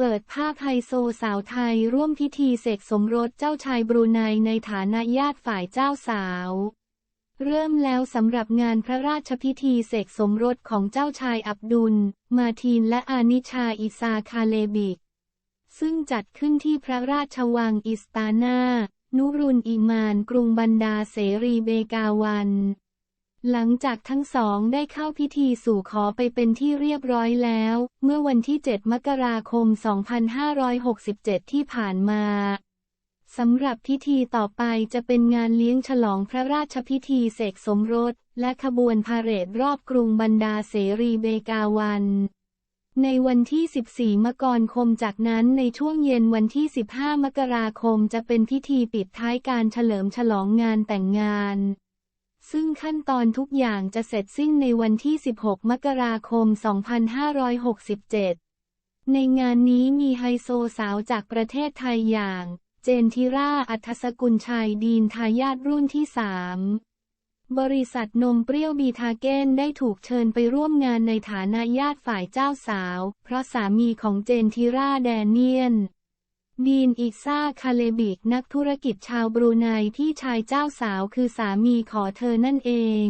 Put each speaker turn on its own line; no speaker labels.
เปิดภาพไฮโซสาวไทยร่วมพิธีเสกสมรสเจ้าชายบรูไนในฐานะญาติฝ่ายเจ้าสาว เริ่มแล้วสำหรับงานพระราชพิธีเสกสมรสของเจ้าชายอับดุล มาทีนและอานิชาอิซาคาเลบิก ซึ่งจัดขึ้นที่พระราชวังอิสตานา นุรุนอิมานกรุงบันดาเสรีเบกาวัน หลังจากทั้งสองได้เข้าพิธีสู่ขอไปเป็นที่เรียบร้อยแล้ว เมื่อวันที่ 7 มกราคม 2567 ที่ผ่านมาสำหรับพิธีต่อไปจะเป็นงานเลี้ยงฉลองพระราชพิธีเสกสมรส และขบวนพาเหรดรอบกรุงบันดาเสรีเบกาวัน ในวันที่ 14 มกราคมจากนั้นในช่วงเย็นวันที่ 15 มกราคมจะเป็นพิธีปิดท้ายการเฉลิมฉลองงานแต่งงาน ซึ่งขั้นตอนทุกอย่างจะเสร็จสิ้นในวันที่ 16 มกราคม 2567 ในงานนี้มีไฮโซสาวจากประเทศไทยอย่าง เจนทิราอัธสกุลชัยดีนทายาทรุ่นที่สามบริษัทนมเปรี้ยวบีทาเก้นได้ถูกเชิญไปร่วมงานในฐานะญาติฝ่ายเจ้าสาว เพราะสามีของเจนทิราแดเนียน ดีนอิซ่าคาเลบิกนักธุรกิจชาวบรูไนที่ชายเจ้าสาวคือสามีขอเธอนั่นเอง